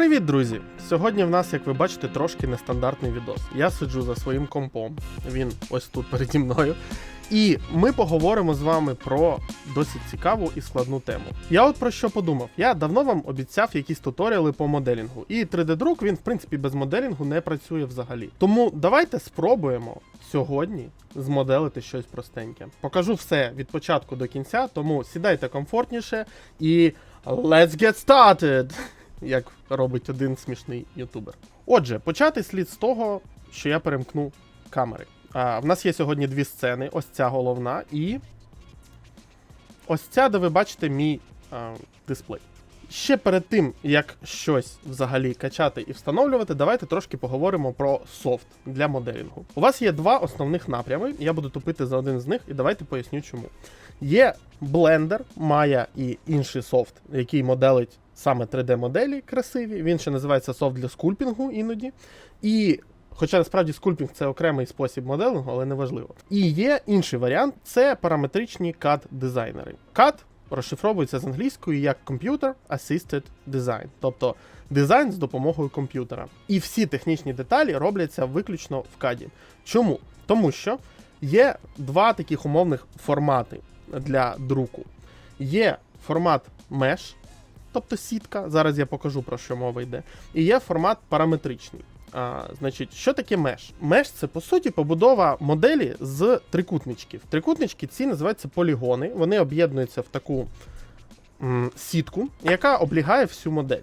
привіт, друзі! Сьогодні в нас, як ви бачите, трошки нестандартний відос. Я сиджу за своїм компом, він ось тут переді мною. І ми поговоримо з вами про досить цікаву і складну тему. Я от про що подумав. Я давно вам обіцяв якісь туторіали по моделінгу. І 3D-друк він, в принципі, без моделінгу не працює взагалі. Тому давайте спробуємо сьогодні змоделити щось простеньке. Покажу все від початку до кінця, тому сідайте комфортніше і let's get started! Як робить один смішний ютубер. Отже, почати слід з того, що я перемкну камери. А, в нас є сьогодні дві сцени: ось ця головна і ось ця, де ви бачите мій а, дисплей. Ще перед тим, як щось взагалі качати і встановлювати, давайте трошки поговоримо про софт для моделінгу. У вас є два основних напрями, я буду тупити за один з них, і давайте поясню чому. Є Blender, Maya і інший софт, який моделить саме 3D-моделі красиві. Він ще називається софт для скульпінгу іноді. І Хоча насправді скульпінг це окремий спосіб моделингу, але не важливо. І є інший варіант це параметричні CAD-дизайнери. CAD розшифровується з англійської як Computer Assisted Design, тобто дизайн з допомогою комп'ютера. І всі технічні деталі робляться виключно в CAD. Чому? Тому що є два таких умовних формати для друку. Є формат Mesh, тобто сітка. Зараз я покажу про що мова йде. І є формат параметричний. А, Значить, що таке меш? Меш це по суті побудова моделі з трикутничків. Трикутнички ці називаються полігони. Вони об'єднуються в таку м, сітку, яка облягає всю модель.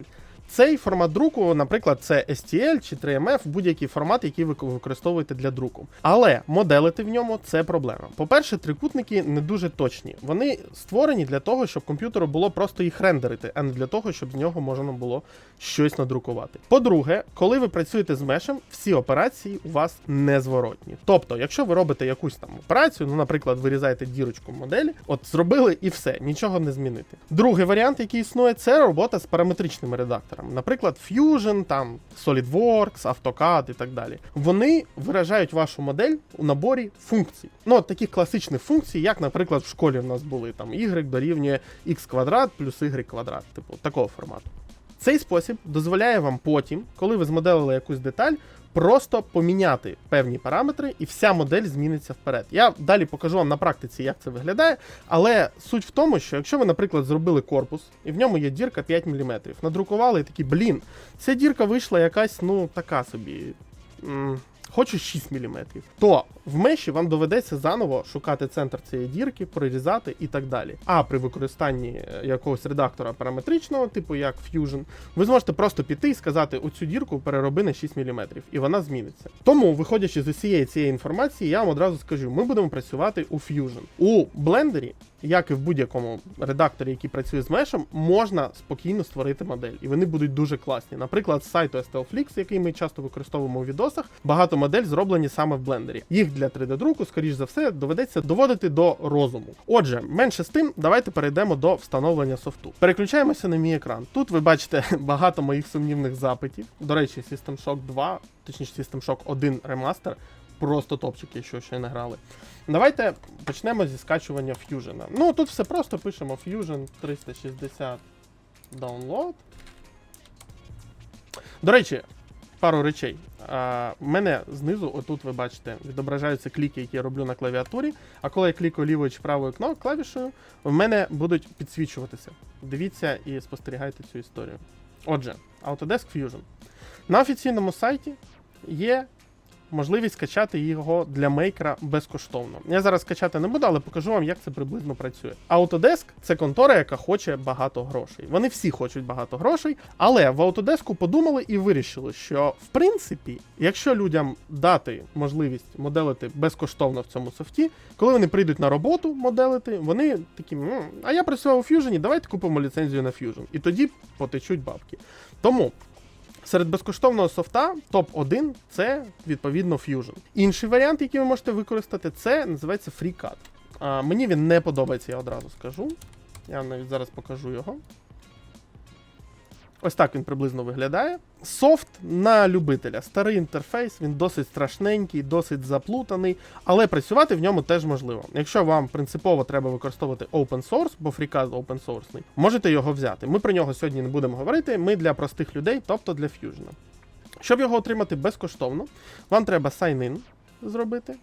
Цей формат друку, наприклад, це STL чи 3MF, будь-який формат, який ви використовуєте для друку. Але моделити в ньому це проблема. По-перше, трикутники не дуже точні. Вони створені для того, щоб комп'ютеру було просто їх рендерити, а не для того, щоб з нього можна було щось надрукувати. По-друге, коли ви працюєте з мешем, всі операції у вас незворотні. Тобто, якщо ви робите якусь там операцію, ну, наприклад, вирізаєте дірочку моделі, от зробили і все, нічого не змінити. Другий варіант, який існує, це робота з параметричними редакторами. Наприклад, Fusion, там SolidWorks, AutoCAD і так далі. Вони виражають вашу модель у наборі функцій. Ну, от таких класичних функцій, як, наприклад, в школі в нас були там y дорівнює x квадрат плюс y квадрат, типу такого формату. Цей спосіб дозволяє вам потім, коли ви змоделили якусь деталь, просто поміняти певні параметри, і вся модель зміниться вперед. Я далі покажу вам на практиці, як це виглядає. Але суть в тому, що якщо ви, наприклад, зробили корпус, і в ньому є дірка 5 мм, надрукували і такі, блін, ця дірка вийшла якась, ну, така собі. Хочу 6 мм, то в меші вам доведеться заново шукати центр цієї дірки, прорізати і так далі. А при використанні е, якогось редактора параметричного, типу як Fusion, ви зможете просто піти і сказати: оцю дірку перероби на 6 мм, і вона зміниться. Тому, виходячи з усієї цієї інформації, я вам одразу скажу: ми будемо працювати у Fusion. У блендері, як і в будь-якому редакторі, який працює з мешем, можна спокійно створити модель, і вони будуть дуже класні. Наприклад, з сайту STLFlix, який ми часто використовуємо у відосах, багато модель зроблені саме в блендері. Їх для 3D-друку, скоріш за все, доведеться доводити до розуму. Отже, менше з тим, давайте перейдемо до встановлення софту. Переключаємося на мій екран. Тут ви бачите багато моїх сумнівних запитів. До речі, System Shock 2, точніше System Shock 1 ремастер. Просто топчик, якщо ще не грали. Давайте почнемо зі скачування Fusion. Ну, тут все просто пишемо Fusion 360 download. До речі, пару речей. В мене знизу, отут ви бачите, відображаються кліки, які я роблю на клавіатурі. А коли я клікаю лівою чи правою кно- клавішою, в мене будуть підсвічуватися. Дивіться і спостерігайте цю історію. Отже, Autodesk Fusion. На офіційному сайті є можливість скачати його для мейкера безкоштовно. Я зараз скачати не буду, але покажу вам, як це приблизно працює. Autodesk це контора, яка хоче багато грошей. Вони всі хочуть багато грошей, але в Autodesk подумали і вирішили, що в принципі, якщо людям дати можливість моделити безкоштовно в цьому софті, коли вони прийдуть на роботу моделити, вони такі, «М, а я працював у Fusion, давайте купимо ліцензію на Fusion. І тоді потечуть бабки. Тому Серед безкоштовного софта топ-1 це відповідно Fusion. Інший варіант, який ви можете використати, це називається FreeCAD. А, мені він не подобається, я одразу скажу. Я навіть зараз покажу його. Ось так він приблизно виглядає. Софт на любителя. Старий інтерфейс, він досить страшненький, досить заплутаний, але працювати в ньому теж можливо. Якщо вам принципово треба використовувати open source, бо FreeCAD open source, можете його взяти. Ми про нього сьогодні не будемо говорити. Ми для простих людей, тобто для Fusion. Щоб його отримати безкоштовно, вам треба sign-in зробити.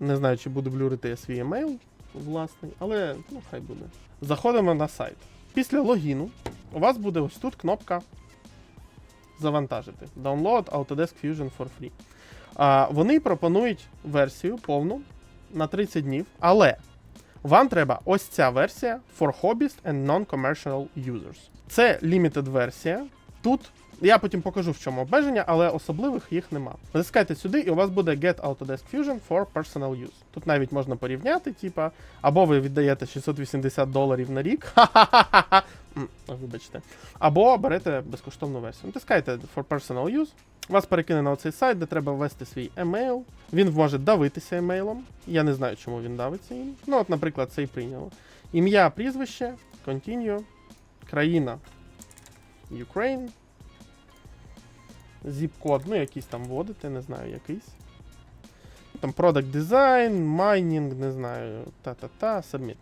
Не знаю, чи буду блюрити я свій емейл власний, але ну, хай буде. Заходимо на сайт. Після логіну у вас буде ось тут кнопка Завантажити. Download Autodesk Fusion for free. А, вони пропонують версію повну на 30 днів, але вам треба ось ця версія for hobbyist and non-commercial users. Це limited версія. Тут я потім покажу, в чому обмеження, але особливих їх нема. Натискайте сюди, і у вас буде Get Autodesk Fusion for Personal Use. Тут навіть можна порівняти, типа, або ви віддаєте 680 доларів на рік. Ха-ха-ха-ха. Вибачте. Або берете безкоштовну версію. Натискайте for Personal Use. Вас перекине на оцей сайт, де треба ввести свій емейл. Він може давитися емейлом. Я не знаю, чому він давиться їм. Ну, от, наприклад, цей прийняло. Ім'я, прізвище, Continue, країна Ukraine. Zip-код, ну якийсь там вводите, не знаю, якийсь. Там Product Design, Mining, не знаю, та-та-та, Submit.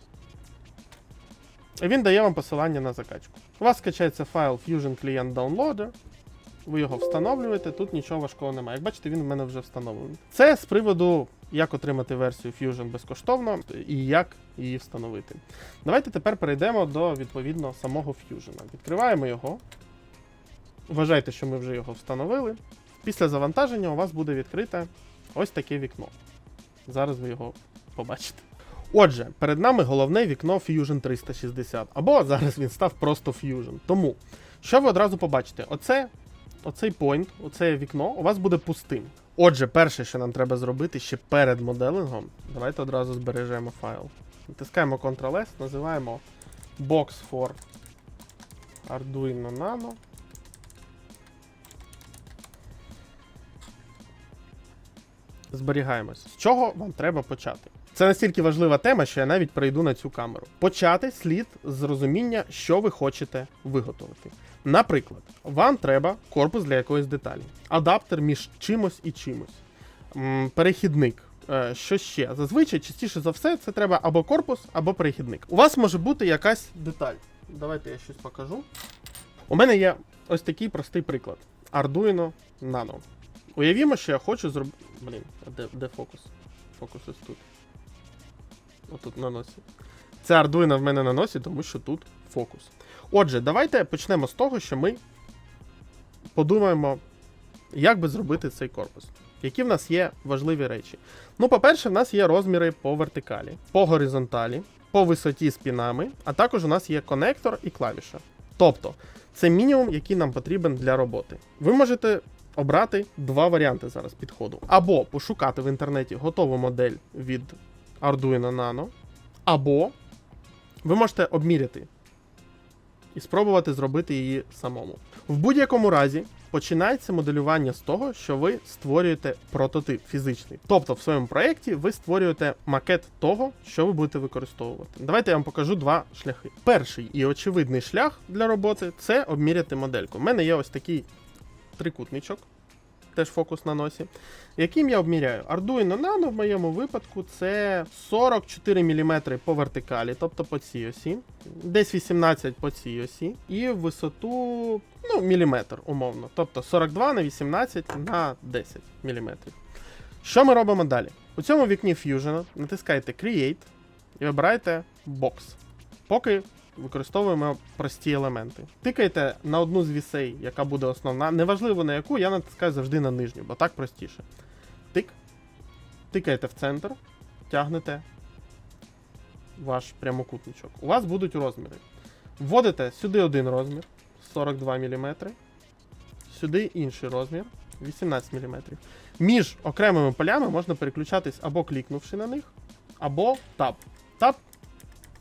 І він дає вам посилання на закачку. У вас скачається файл Fusion Client Downloader. Ви його встановлюєте, тут нічого важкого немає. Як бачите, він у мене вже встановлений. Це з приводу, як отримати версію Fusion безкоштовно і як її встановити. Давайте тепер перейдемо до відповідно самого Fusion. Відкриваємо його. Вважайте, що ми вже його встановили. Після завантаження у вас буде відкрите ось таке вікно. Зараз ви його побачите. Отже, перед нами головне вікно Fusion 360. Або зараз він став просто Fusion. Тому, що ви одразу побачите? Оце, оцей point, оце вікно у вас буде пустим. Отже, перше, що нам треба зробити ще перед моделингом, давайте одразу збережемо файл. Натискаємо Ctrl-S, називаємо Box for Arduino Nano. Зберігаємось. З чого вам треба почати? Це настільки важлива тема, що я навіть перейду на цю камеру. Почати слід з розуміння, що ви хочете виготовити. Наприклад, вам треба корпус для якоїсь деталі, адаптер між чимось і чимось, перехідник. Е, Що ще? Зазвичай, частіше за все, це треба або корпус, або перехідник. У вас може бути якась деталь. Давайте я щось покажу. У мене є ось такий простий приклад: Arduino Nano. Уявімо, що я хочу зробити. Блін, а де, де фокус? Фокус ось тут. Отут на носі. Це Arduino в мене на носі, тому що тут фокус. Отже, давайте почнемо з того, що ми подумаємо, як би зробити цей корпус. Які в нас є важливі речі? Ну, по-перше, в нас є розміри по вертикалі, по горизонталі, по висоті з пінами, а також у нас є конектор і клавіша. Тобто, це мінімум, який нам потрібен для роботи. Ви можете обрати два варіанти зараз підходу. Або пошукати в інтернеті готову модель від Arduino Nano, або ви можете обміряти і спробувати зробити її самому. В будь-якому разі починається моделювання з того, що ви створюєте прототип фізичний. Тобто в своєму проєкті ви створюєте макет того, що ви будете використовувати. Давайте я вам покажу два шляхи. Перший і очевидний шлях для роботи це обміряти модельку. У мене є ось такий трикутничок, теж фокус на носі, яким я обміряю. Arduino Nano в моєму випадку це 44 мм по вертикалі, тобто по цій осі, десь 18 по цій осі, і в висоту ну, міліметр, умовно. Тобто 42 на 18 на 10 мм. Що ми робимо далі? У цьому вікні Fusion натискаєте Create і вибираєте Box. Поки використовуємо прості елементи. Тикайте на одну з вісей, яка буде основна. Неважливо на яку, я натискаю завжди на нижню, бо так простіше. Тик. Тикаєте в центр, тягнете ваш прямокутничок. У вас будуть розміри. Вводите сюди один розмір 42 мм, сюди інший розмір 18 мм. Між окремими полями можна переключатись або клікнувши на них, або Tab. Tab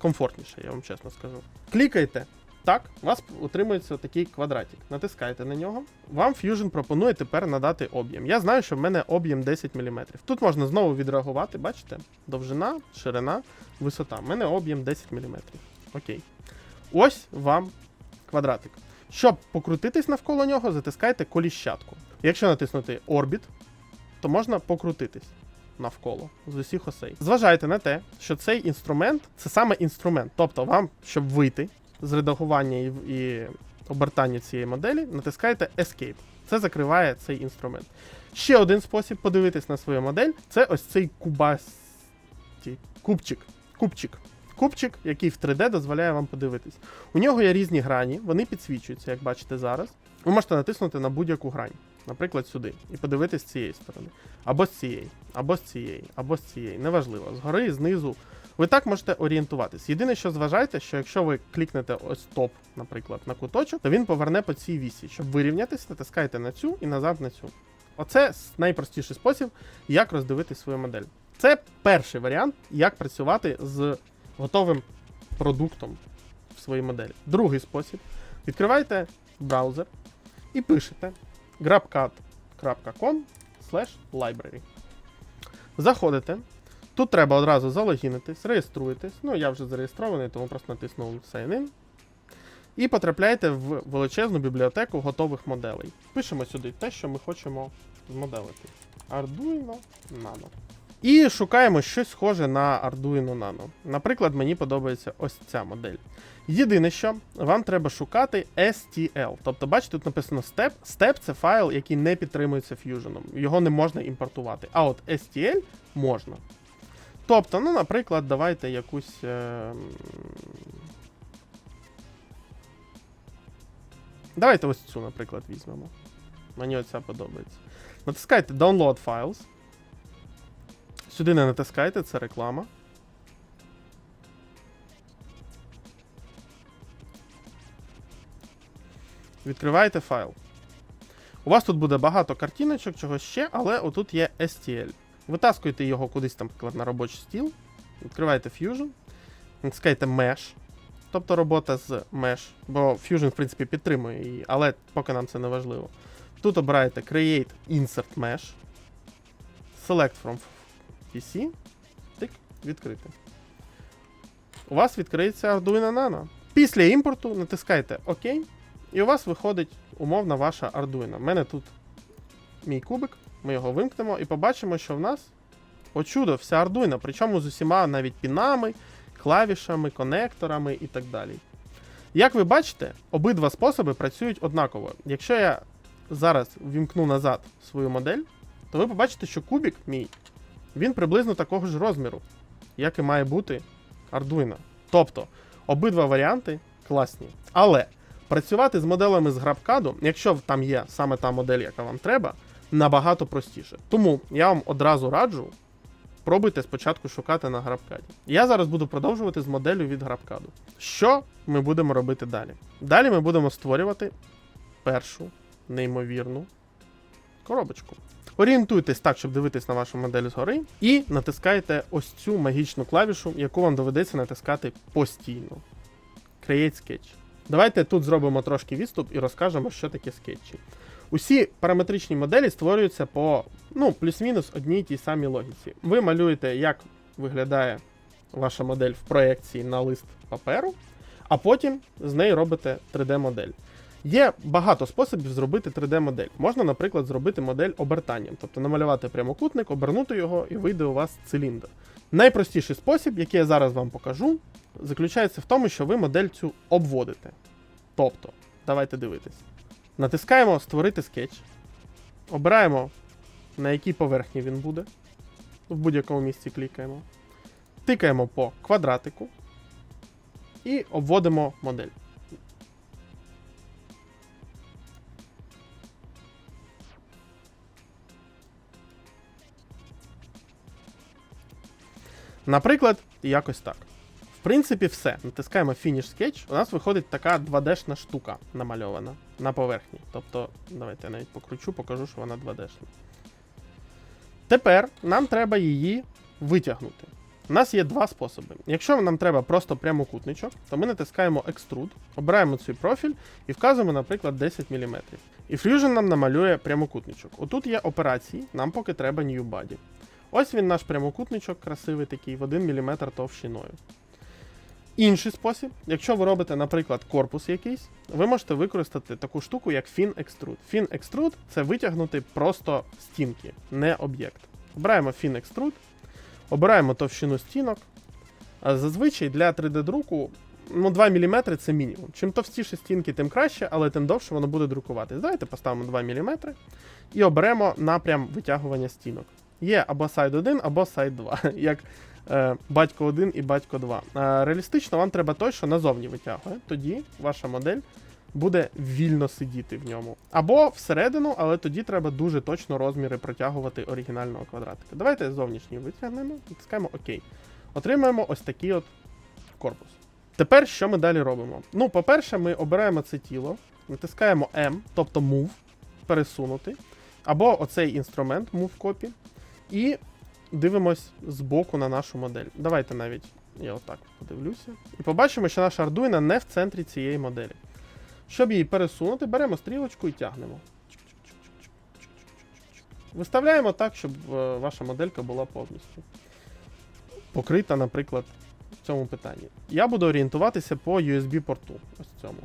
комфортніше, я вам чесно скажу. Клікайте. Так, у вас отримується такий квадратик. Натискайте на нього. Вам Fusion пропонує тепер надати об'єм. Я знаю, що в мене об'єм 10 мм. Тут можна знову відреагувати, бачите? Довжина, ширина, висота. У мене об'єм 10 мм. Окей. Ось вам квадратик. Щоб покрутитись навколо нього, затискайте коліщатку. Якщо натиснути Orbit, то можна покрутитись навколо з усіх осей. Зважайте на те, що цей інструмент це саме інструмент. Тобто, вам, щоб вийти з редагування і, і обертання цієї моделі, натискаєте Escape. Це закриває цей інструмент. Ще один спосіб подивитись на свою модель це ось цей кубас... ті- кубчик. Кубчик. Кубчик, який в 3D дозволяє вам подивитись. У нього є різні грані, вони підсвічуються, як бачите зараз. Ви можете натиснути на будь-яку грань, наприклад, сюди, і подивитись з цієї сторони. Або з цієї, або з цієї, або з цієї. Неважливо. Згори, знизу. Ви так можете орієнтуватись. Єдине, що зважайте, що якщо ви клікнете ось топ, наприклад, на куточок, то він поверне по цій вісі. Щоб вирівнятись, натискайте на цю і назад на цю. Оце найпростіший спосіб, як роздивитись свою модель. Це перший варіант, як працювати з готовим продуктом в своїй моделі. Другий спосіб. Відкривайте браузер і пишете grabcat.com library. Заходите. Тут треба одразу залогінитись, реєструєтесь. Ну, я вже зареєстрований, тому просто натиснув Sign in. І потрапляєте в величезну бібліотеку готових моделей. Пишемо сюди те, що ми хочемо змоделити. Arduino Nano. І шукаємо щось схоже на Arduino Nano. Наприклад, мені подобається ось ця модель. Єдине, що вам треба шукати STL. Тобто, бачите, тут написано Step. Step це файл, який не підтримується Fusion. Його не можна імпортувати. А от STL можна. Тобто, ну, наприклад, давайте якусь. Е... Давайте ось цю, наприклад, візьмемо. Мені оця подобається. Натискайте Download Files. Сюди не натискайте, це реклама. Відкриваєте файл. У вас тут буде багато картиночок, чогось ще, але отут є STL. Витаскуєте його кудись там, наприклад, на робочий стіл. Відкриваєте Fusion. Натискаєте Mesh. Тобто робота з Mesh. Бо Fusion, в принципі, підтримує її, але поки нам це не важливо. Тут обираєте Create Insert Mesh. Select from PC. Тик, відкрити. У вас відкриється Arduino Nano. Після імпорту натискаєте ОК, і у вас виходить умовна ваша Arduino. У мене тут мій кубик, ми його вимкнемо і побачимо, що в нас о чудо, вся Arduino, причому з усіма навіть пінами, клавішами, конекторами і так далі. Як ви бачите, обидва способи працюють однаково. Якщо я зараз ввімкну назад свою модель, то ви побачите, що кубик мій, він приблизно такого ж розміру, як і має бути Arduino. Тобто, обидва варіанти класні. Але працювати з моделями з грабкаду, якщо там є саме та модель, яка вам треба, набагато простіше. Тому я вам одразу раджу. Пробуйте спочатку шукати на грабкаді. Я зараз буду продовжувати з моделлю від грабкаду. Що ми будемо робити далі? Далі ми будемо створювати першу неймовірну коробочку. Орієнтуйтесь так, щоб дивитись на вашу модель згори, і натискайте ось цю магічну клавішу, яку вам доведеться натискати постійно. Create Sketch. Давайте тут зробимо трошки відступ і розкажемо, що таке скетчі. Усі параметричні моделі створюються по ну, плюс-мінус одній тій самій логіці. Ви малюєте, як виглядає ваша модель в проєкції на лист паперу, а потім з неї робите 3D-модель. Є багато способів зробити 3D-модель. Можна, наприклад, зробити модель обертанням, тобто намалювати прямокутник, обернути його і вийде у вас циліндр. Найпростіший спосіб, який я зараз вам покажу, заключається в тому, що ви модель цю обводите. Тобто, давайте дивитись. Натискаємо Створити скетч. Обираємо, на якій поверхні він буде. В будь-якому місці клікаємо. Тикаємо по квадратику і обводимо модель. Наприклад, якось так. В принципі, все. Натискаємо Finish Sketch. У нас виходить така 2D-шна штука намальована на поверхні. Тобто, давайте я навіть покручу, покажу, що вона 2D-шна. Тепер нам треба її витягнути. У нас є два способи. Якщо нам треба просто прямокутничок, то ми натискаємо Extrude, обираємо цей профіль і вказуємо, наприклад, 10 мм. І Fusion нам намалює прямокутничок. Отут є операції, нам поки треба New Body. Ось він наш прямокутничок, красивий такий, в 1 мм товщиною. Інший спосіб, якщо ви робите, наприклад, корпус якийсь, ви можете використати таку штуку, як Fin Extrude. Fin Extrude – це витягнути просто стінки, не об'єкт. Обираємо Fin Extrude, обираємо товщину стінок. А зазвичай для 3D-друку ну, 2 мм це мінімум. Чим товстіше стінки, тим краще, але тим довше воно буде друкувати. Давайте поставимо 2 мм і оберемо напрям витягування стінок. Є або сайд 1, або сайд 2, як е, батько 1 і батько 2. Е, реалістично вам треба той, що назовні витягує. Тоді ваша модель буде вільно сидіти в ньому. Або всередину, але тоді треба дуже точно розміри протягувати оригінального квадратика. Давайте зовнішній витягнемо, натискаємо ОК. Отримаємо ось такий от корпус. Тепер що ми далі робимо? Ну, по-перше, ми обираємо це тіло, натискаємо M, тобто Move, пересунути, або оцей інструмент Move Copy, і дивимось збоку на нашу модель. Давайте навіть я отак подивлюся. І побачимо, що наша Arduino не в центрі цієї моделі. Щоб її пересунути, беремо стрілочку і тягнемо. Виставляємо так, щоб е, ваша моделька була повністю покрита, наприклад, в цьому питанні. Я буду орієнтуватися по USB-порту. Ось цьому.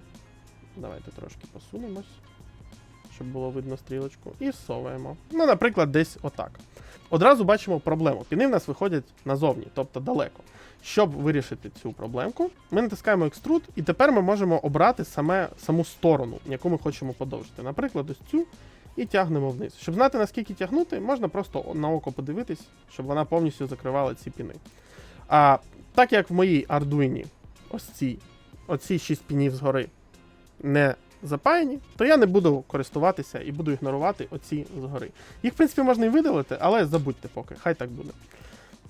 Давайте трошки посунемось, щоб було видно стрілочку. І всовуємо. Ну, наприклад, десь отак. Одразу бачимо проблему. Піни в нас виходять назовні, тобто далеко. Щоб вирішити цю проблемку, ми натискаємо Extrude, і тепер ми можемо обрати саме, саму сторону, яку ми хочемо подовжити. Наприклад, ось цю, і тягнемо вниз. Щоб знати, наскільки тягнути, можна просто на око подивитись, щоб вона повністю закривала ці піни. А так як в моїй Arduino ось ці, оці 6 пінів згори не запаяні, то я не буду користуватися і буду ігнорувати оці згори. Їх, в принципі, можна і видалити, але забудьте поки, хай так буде.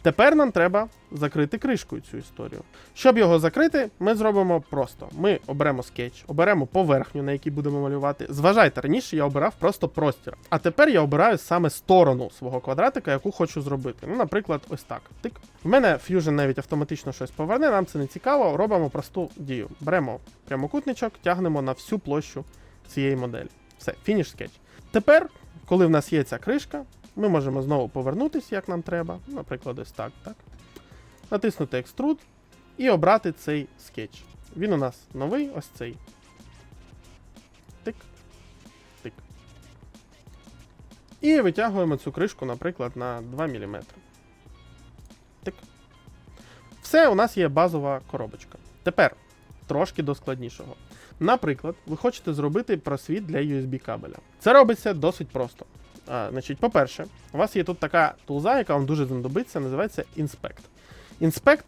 Тепер нам треба закрити кришкою цю історію. Щоб його закрити, ми зробимо просто: ми оберемо скетч, оберемо поверхню, на якій будемо малювати. Зважайте, раніше я обирав просто простір. А тепер я обираю саме сторону свого квадратика, яку хочу зробити. Ну, наприклад, ось так. Тик. В мене Fusion навіть автоматично щось поверне, нам це не цікаво. Робимо просту дію. Беремо прямокутничок, тягнемо на всю площу цієї моделі. Все, фініш скетч. Тепер, коли в нас є ця кришка, ми можемо знову повернутися, як нам треба. Наприклад, ось так, так. Натиснути Extrude і обрати цей скетч. Він у нас новий, ось цей. Тик. Тик. І витягуємо цю кришку, наприклад, на 2 мм. Тик. Все, у нас є базова коробочка. Тепер трошки до складнішого. Наприклад, ви хочете зробити просвіт для USB кабеля. Це робиться досить просто. Значить, по-перше, у вас є тут така тулза, яка вам дуже знадобиться, називається Inspect. Inspect.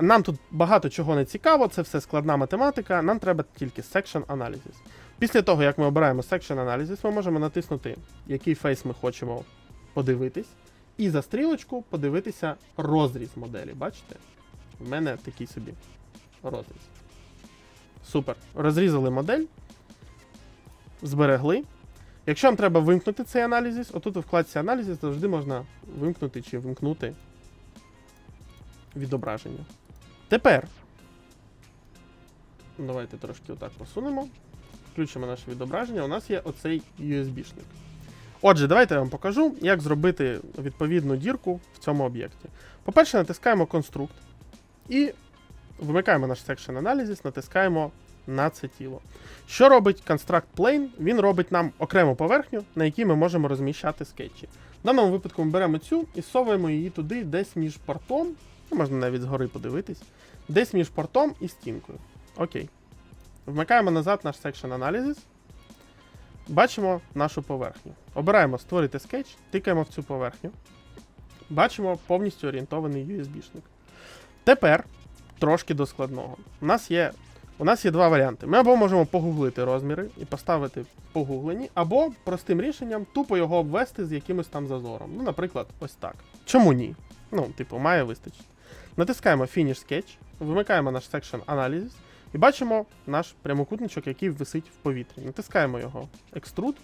Нам тут багато чого не цікаво, це все складна математика, нам треба тільки Section Analysis. Після того, як ми обираємо Section Analysis, ми можемо натиснути, який фейс ми хочемо подивитись, і за стрілочку подивитися розріз моделі. Бачите? В мене такий собі розріз. Супер. Розрізали модель, зберегли. Якщо вам треба вимкнути цей аналізис, отут у вкладці аналізис завжди можна вимкнути чи вимкнути відображення. Тепер. Давайте трошки отак посунемо. Включимо наше відображення. У нас є оцей USB-шник. Отже, давайте я вам покажу, як зробити відповідну дірку в цьому об'єкті. По-перше, натискаємо конструкт і вимикаємо наш Section Analysis, натискаємо на це тіло. Що робить Construct Plane? Він робить нам окрему поверхню, на якій ми можемо розміщати скетчі. В даному випадку ми беремо цю і совуємо її туди, десь між портом, ну, можна навіть згори подивитись, десь між портом і стінкою. Окей. Вмикаємо назад наш Section Analysis. Бачимо нашу поверхню. Обираємо створити скетч, тикаємо в цю поверхню. Бачимо повністю орієнтований USB-шник. Тепер трошки до складного. У нас є у нас є два варіанти. Ми або можемо погуглити розміри і поставити погуглені, або простим рішенням тупо його обвести з якимось там зазором. Ну, наприклад, ось так. Чому ні? Ну, типу, має вистачити. Натискаємо Finish Sketch, вимикаємо наш Section Analysis і бачимо наш прямокутничок, який висить в повітрі. Натискаємо його Extrude,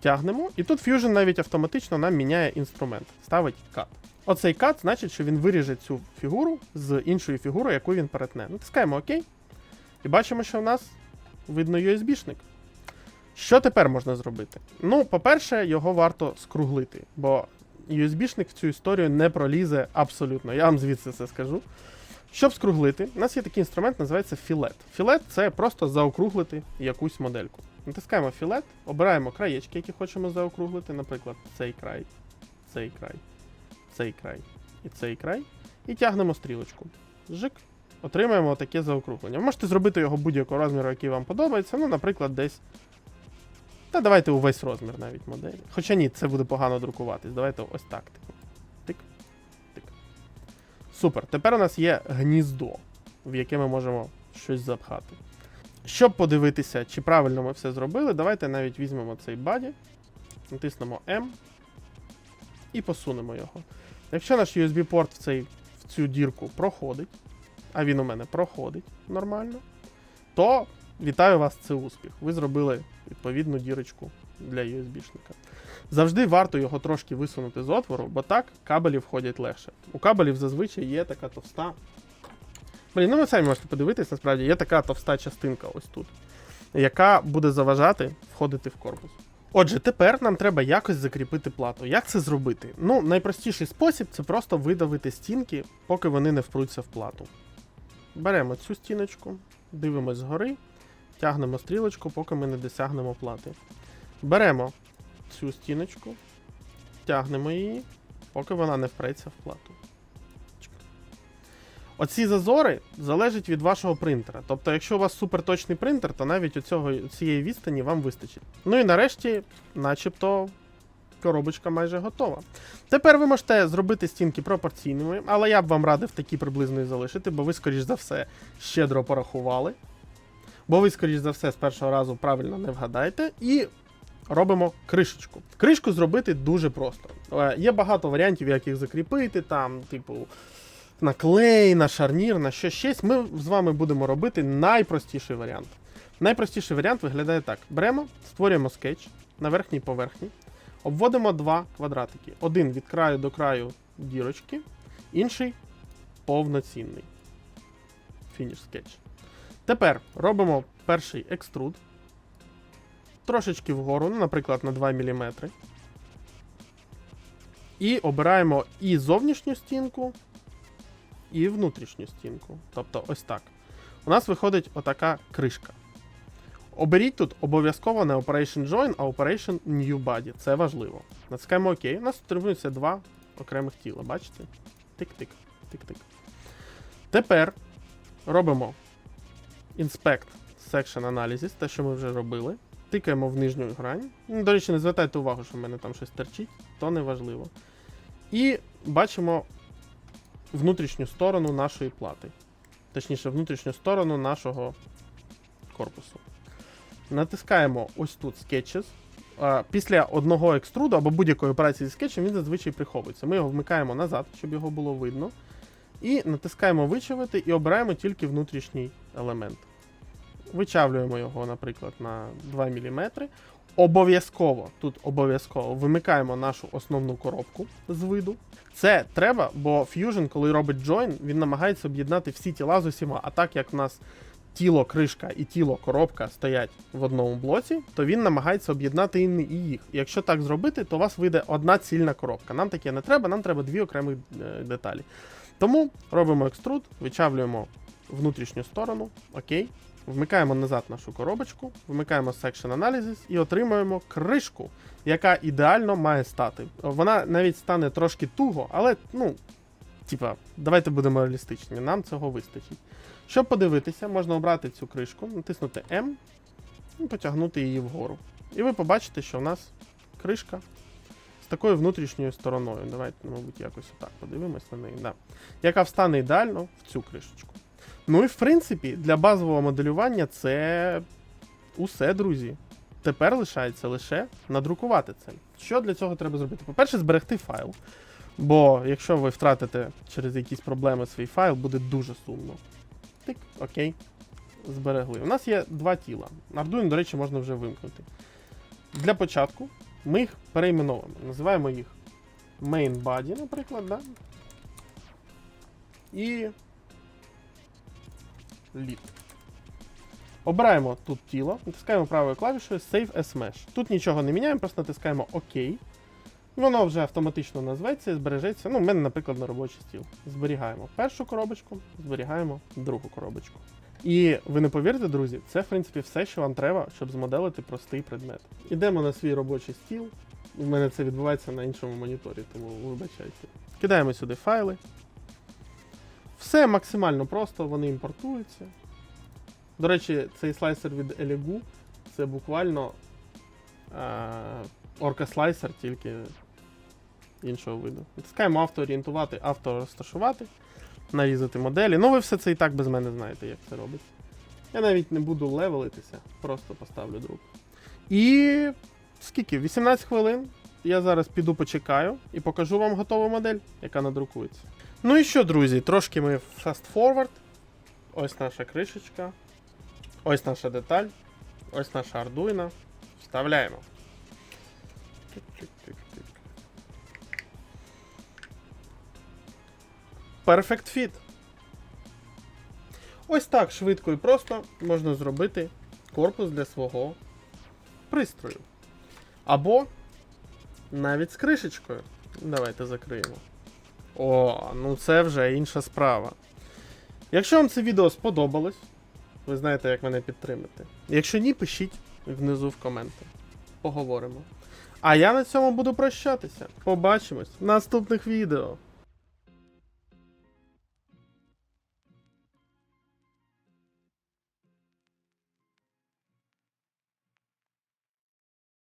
тягнемо, і тут Fusion навіть автоматично нам міняє інструмент, ставить Cut. Оцей Cut значить, що він виріже цю фігуру з іншої фігури, яку він перетне. Натискаємо ОК. І бачимо, що в нас видно USB-шник. Що тепер можна зробити? Ну, по-перше, його варто скруглити, бо USB-шник в цю історію не пролізе абсолютно. Я вам звідси це скажу. Щоб скруглити, у нас є такий інструмент, називається філет. Філет це просто заокруглити якусь модельку. Натискаємо філет, обираємо краєчки, які хочемо заокруглити, наприклад, цей край, цей край, цей край і цей край, і тягнемо стрілочку. Жик. Отримаємо таке заокруглення. Можете зробити його будь-якого розміру, який вам подобається. Ну, наприклад, десь. Та давайте увесь розмір навіть моделі. Хоча ні, це буде погано друкуватись. Давайте ось так. Тик. Тик. Супер. Тепер у нас є гніздо, в яке ми можемо щось запхати. Щоб подивитися, чи правильно ми все зробили, давайте навіть візьмемо цей баді, натиснемо M і посунемо його. Якщо наш USB-порт в, в цю дірку проходить, а він у мене проходить нормально, то вітаю вас, це успіх. Ви зробили відповідну дірочку для USB-шника. Завжди варто його трошки висунути з отвору, бо так кабелі входять легше. У кабелів зазвичай є така товста. Блін, ну ви самі можете подивитись, насправді є така товста частинка ось тут, яка буде заважати входити в корпус. Отже, тепер нам треба якось закріпити плату. Як це зробити? Ну, найпростіший спосіб це просто видавити стінки, поки вони не впруться в плату. Беремо цю стіночку, дивимось згори, тягнемо стрілочку, поки ми не досягнемо плати. Беремо цю стіночку, тягнемо її, поки вона не впреться в плату. Оці зазори залежать від вашого принтера. Тобто, якщо у вас суперточний принтер, то навіть оцього, цієї відстані вам вистачить. Ну і нарешті, начебто, коробочка майже готова. Тепер ви можете зробити стінки пропорційними, але я б вам радив такі приблизно і залишити, бо ви, скоріш за все, щедро порахували. Бо ви, скоріш за все, з першого разу правильно не вгадаєте. І робимо кришечку. Кришку зробити дуже просто. Е, Є багато варіантів, як їх закріпити, там, типу, на клей, на шарнір, на що щось. Ми з вами будемо робити найпростіший варіант. Найпростіший варіант виглядає так: беремо, створюємо скетч на верхній поверхні, обводимо два квадратики. Один від краю до краю дірочки, інший повноцінний. Фініш скетч. Tепер робимо перший екструд. Трошечки вгору, ну, наприклад, на 2 мм. І обираємо і зовнішню стінку, і внутрішню стінку. Тобто ось так. У нас виходить отака кришка. Оберіть тут обов'язково не Operation Join, а Operation New Body. Це важливо. Натискаємо ОК. У нас требується два окремих тіла, бачите? Тик-тик, тик-тик. Тепер робимо Inspect Section Analysis, те, що ми вже робили. Тикаємо в нижню грань. Ну, До речі, не звертайте увагу, що в мене там щось терчить, то не важливо. І бачимо внутрішню сторону нашої плати. Точніше, внутрішню сторону нашого корпусу. Натискаємо ось тут Sketches. Після одного екструду або будь-якої операції зі скетчем він зазвичай приховується. Ми його вмикаємо назад, щоб його було видно. І натискаємо вичавити і обираємо тільки внутрішній елемент. Вичавлюємо його, наприклад, на 2 мм. Обов'язково, тут обов'язково вимикаємо нашу основну коробку з виду. Це треба, бо Fusion, коли робить join, він намагається об'єднати всі тіла з усіма. А так як в нас тіло, кришка і тіло коробка стоять в одному блоці, то він намагається об'єднати і їх. І якщо так зробити, то у вас вийде одна цільна коробка. Нам таке не треба, нам треба дві окремі е, деталі. Тому робимо екструд, вичавлюємо внутрішню сторону, окей. Вмикаємо назад нашу коробочку, вмикаємо Section Analysis і отримуємо кришку, яка ідеально має стати. Вона навіть стане трошки туго, але, ну, типа, давайте будемо реалістичні, нам цього вистачить. Щоб подивитися, можна обрати цю кришку, натиснути M і потягнути її вгору. І ви побачите, що в нас кришка з такою внутрішньою стороною. Давайте, мабуть, якось отак подивимось на неї. Да. Яка встане ідеально в цю кришечку. Ну і в принципі, для базового моделювання це усе, друзі. Тепер лишається лише надрукувати це. Що для цього треба зробити? По-перше, зберегти файл. Бо якщо ви втратите через якісь проблеми свій файл, буде дуже сумно. Тик, окей. Зберегли. У нас є два тіла. Arduino, до речі, можна вже вимкнути. Для початку ми їх перейменовуємо. Називаємо їх main body, наприклад, да? і lead. Обираємо тут тіло, натискаємо правою клавішою Save as Mesh. Тут нічого не міняємо, просто натискаємо ОК. Воно вже автоматично назветься і збережеться. Ну, в мене, наприклад, на робочий стіл. Зберігаємо першу коробочку, зберігаємо другу коробочку. І ви не повірите, друзі, це в принципі все, що вам треба, щоб змоделити простий предмет. Ідемо на свій робочий стіл. У мене це відбувається на іншому моніторі, тому вибачайте. Кидаємо сюди файли. Все максимально просто, вони імпортуються. До речі, цей слайсер від Elegoo це буквально орка слайсер, тільки іншого виду. Натискаємо автоорієнтувати, авторозташувати, нарізати моделі. Ну, ви все це і так без мене знаєте, як це робиться. Я навіть не буду левелитися, просто поставлю друк. І скільки? 18 хвилин. Я зараз піду почекаю і покажу вам готову модель, яка надрукується. Ну і що, друзі, трошки ми fast forward. Ось наша кришечка. Ось наша деталь. Ось наша Arduino. Вставляємо. Perfect fit. Ось так швидко і просто можна зробити корпус для свого пристрою. Або навіть з кришечкою. Давайте закриємо. О, ну це вже інша справа. Якщо вам це відео сподобалось, ви знаєте, як мене підтримати. Якщо ні, пишіть внизу в коменти. Поговоримо. А я на цьому буду прощатися. Побачимось в наступних відео.